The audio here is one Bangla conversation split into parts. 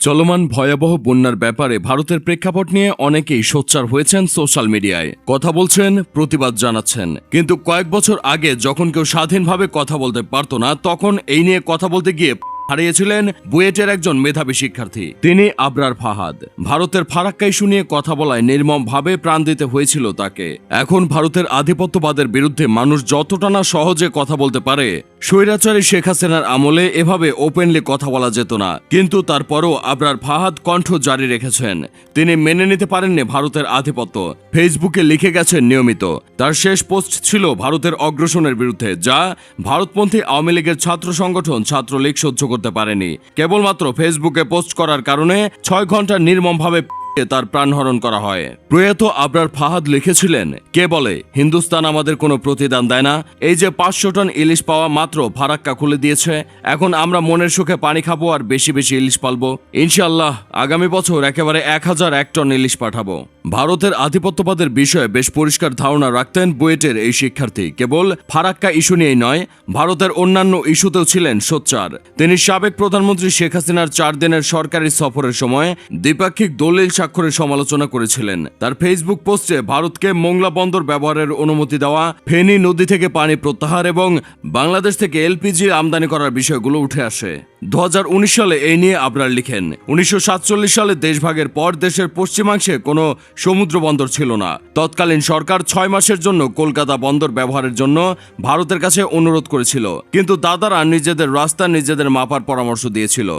চলমান ভয়াবহ বন্যার ব্যাপারে ভারতের প্রেক্ষাপট নিয়ে অনেকেই সোচ্চার হয়েছেন সোশ্যাল মিডিয়ায়। কথা বলছেন, প্রতিবাদ জানাচ্ছেন। কিন্তু কয়েক বছর আগে যখন কেউ স্বাধীনভাবে কথা বলতে পারত না, তখন এই নিয়ে কথা বলতে গিয়ে হারিয়েছিলেন বুয়েটের একজন মেধাবী শিক্ষার্থী। তিনি আবরার ফাহাদ। ভারতের ফারাক্কা ইস্যু নিয়ে কথা বলায় নির্মমভাবে প্রাণ দিতে হয়েছিল তাকে। এখন ভারতের আধিপত্যবাদের বিরুদ্ধে মানুষ যতটা না সহজে কথা বলতে পারে, স্বৈরাচারী শেখ হাসিনার আমলে এভাবে ওপেনলি কথা বলা যেত না। কিন্তু তারপরও আবরার ফাহাদ কণ্ঠ জারি রেখেছেন। তিনি মেনে নিতে পারেননি ভারতের আধিপত্য। ফেসবুকে লিখে গেছেন নিয়মিত। তার শেষ পোস্ট ছিল ভারতের অগ্রসনের বিরুদ্ধে, যা ভারতপন্থী আওয়ামী লীগের ছাত্র সংগঠন ছাত্রলীগ সহ্য করতে পারেনি। কেবলমাত্র ফেসবুকে পোস্ট করার কারণে ছয় ঘণ্টা নির্মমভাবে তার প্রাণহরণ করা হয়। প্রয়াত আবরার ফাহাদ লিখেছিলেন, কে বলে? হিন্দুস্তান আমাদের কোনো প্রতিদান দেয় না। এই যে পাঁচশো টন ইলিশ পাওয়া মাত্র ফারাক্কা খুলে দিয়েছে। এখন আমরা মনের সুখে পানি খাব আর বেশি বেশি ইলিশ পালবো। ইনশাল্লাহ আগামী বছর একেবারে এক হাজার এক টন ইলিশ পাঠাবো। ভারতের আধিপত্যবাদের বিষয়ে বেশ পরিষ্কার ধারণা রাখতেন বুয়েটের এই শিক্ষার্থী। কেবল ফারাক্কা ইস্যু নিয়েই নয়, ভারতের অন্যান্য ইস্যুতেও ছিলেন সোচ্চার। তিনি সাবেক প্রধানমন্ত্রী শেখ হাসিনার চার দিনের সরকারি সফরের সময় দ্বিপাক্ষিক দলিল স্বাক্ষরের সমালোচনা করেছিলেন। তার ফেসবুক পোস্টে ভারতকে মোংলা বন্দর ব্যবহারের অনুমতি দেওয়া, ফেনী নদী থেকে পানি প্রত্যাহার এবং বাংলাদেশ থেকে এলপিজি আমদানি করার বিষয়গুলো উঠে আসে। দু হাজার উনিশ সালে এই নিয়ে আবরার লিখেন, উনিশশো সাতচল্লিশ সালে দেশভাগের পর দেশের পশ্চিমাংশে কোনো সমুদ্র বন্দর ছিল না। তৎকালীন সরকার ছয় মাসের জন্য কলকাতা বন্দর ব্যবহারের জন্য ভারতের কাছে অনুরোধ করেছিল, কিন্তু দাদারা নিজেদের রাস্তা নিজেদের মাপার পরামর্শ দিয়েছিল।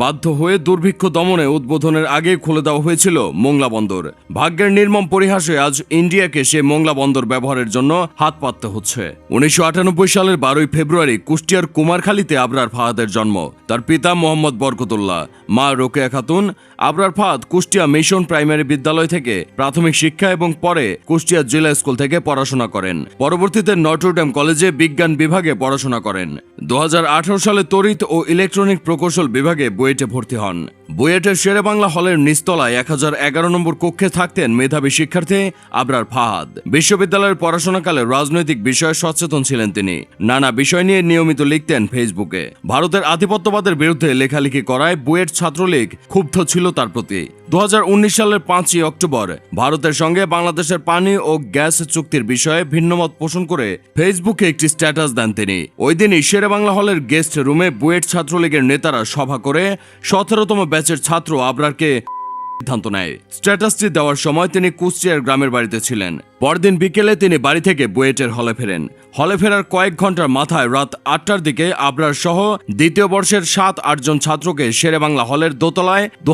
বাধ্য হয়ে দুর্ভিক্ষ দমনে উদ্বোধনের আগে খুলে দেওয়া হয়েছিল মোংলা বন্দর। ভাগ্যের নির্মম পরিহাসে আজ ইন্ডিয়াকে সে মোংলা বন্দর ব্যবহারের জন্য হাত পাততে হচ্ছে। উনিশশো আটানব্বই সালের বারোই ফেব্রুয়ারি কুষ্টিয়ার কুমারখালীতে আবরার ফাহাদের জন্ম। তার পিতা মোহাম্মদ বরকতুল্লাহ, মা রোকেয়া খাতুন, আবরার ফাদ কুষ্টিয়া মিশন প্রাইমারি বিদ্যালয় থেকে প্রাথমিক শিক্ষা এবং পরে কুষ্টিয়া জেলা স্কুল থেকে পড়াশোনা করেন। পরবর্তীতে নটরডেম কলেজে বিজ্ঞান বিভাগে পড়াশোনা করেন। দু হাজার আঠেরো সালে তড়িৎ ও ইলেকট্রনিক প্রকৌশল বিভাগে বুয়েটে ভর্তি হন। বুয়েটের শেরেবাংলা হলের নিস্তলায় এক হাজার এগারো নম্বর কক্ষে থাকতেন মেধাবী শিক্ষার্থী আবরার ফাহাদ। বিশ্ববিদ্যালয়ের পড়াশোনাকালে রাজনৈতিক বিষয়ে সচেতন ছিলেন তিনি। নানা বিষয় নিয়ে নিয়মিত লিখতেন ফেসবুকে। ভারতের আধিপত্যবাদের বিরুদ্ধে লেখালেখি করায় বুয়েট ছাত্রলীগ ক্ষুব্ধ ছিল তার প্রতি। দু হাজার উনিশ সালের পাঁচই অক্টোবর ভারতের সঙ্গে বাংলাদেশের পানি ও গ্যাস চুক্তির বিষয়ে ভিন্নমত পোষণ করে ফেসবুকে একটি স্ট্যাটাস দেন তিনি। ওই দিনই শেরেবাংলা হলের গেস্ট রুমে বুয়েট ছাত্রলীগের নেতারা সভা করে সতেরোতম ব্যাচের ছাত্র আবরারকে সিদ্ধান্ত নেয়। স্ট্যাটাসটি দেওয়ার সময় তিনি কুষ্টিয়ার গ্রামের বাড়িতে ছিলেন। পরদিন বিকেলে তিনি বাড়ি থেকে বুয়েটের হলে ফেরেন। হলে ফেরার কয়েক ঘণ্টার মাথায় রাত আটটার দিকে আবরার সহ দ্বিতীয় বর্ষের সাত আটজন ছাত্রকে শেরেবাংলা হলের দোতলায় দু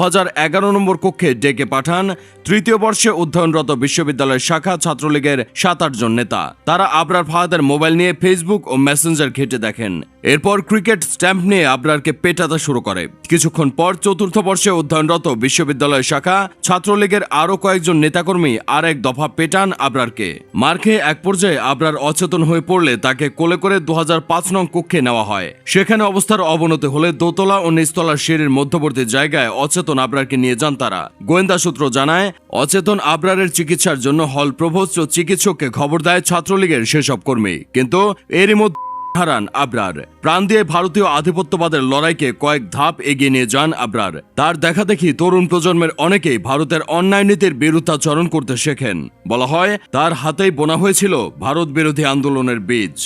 নম্বর কক্ষে ডেকে পাঠান তৃতীয় বর্ষে অধ্যয়নরত বিশ্ববিদ্যালয়ের শাখা ছাত্রলীগের সাত আটজন নেতা। তারা আবরার ফাহাদের মোবাইল নিয়ে ফেসবুক ও মেসেঞ্জার ঘেটে দেখেন। এরপর ক্রিকেট স্ট্যাম্প নিয়ে আবরারকে পেটাতে শুরু করে। কিছুক্ষণ পর চতুর্থ বর্ষে অধ্যয়নরত বিশ্ববিদ্যালয় শাখা ছাত্রলীগের আরও কয়েকজন নেতাকর্মী আর এক দফা পেটান আবরারকে। মার এক পর্যায়ে আবরার অচেতন হয়ে পড়লে তাকে কোলে করে দু হাজার পাঁচ নং কক্ষে নেওয়া হয়। সেখানে অবস্থার অবনতি হলে দোতলা ও নিচতলার সিঁড়ির মধ্যবর্তী জায়গায় অচেতন আবরারকে নিয়ে যান তারা। গোয়েন্দা সূত্র জানায়, অচেতন আবরারের চিকিৎসার জন্য হল প্রভোস্ট ও চিকিৎসককে খবর দেয় ছাত্রলীগের সেসব কর্মী। কিন্তু এরই মধ্যে হারান আবরার। প্রাণ দিয়ে ভারতীয় আধিপত্যবাদের লড়াইকে কয়েক ধাপ এগিয়ে নিয়ে যান আবরার। তার দেখা দেখি তরুণ প্রজন্মের অনেকেই ভারতের অন্যায় নীতির বিরুদ্ধাচরণ করতে শেখেন। বলা হয়, তার হাতেই বোনা হয়েছিল ভারত বিরোধী আন্দোলনের বীজ।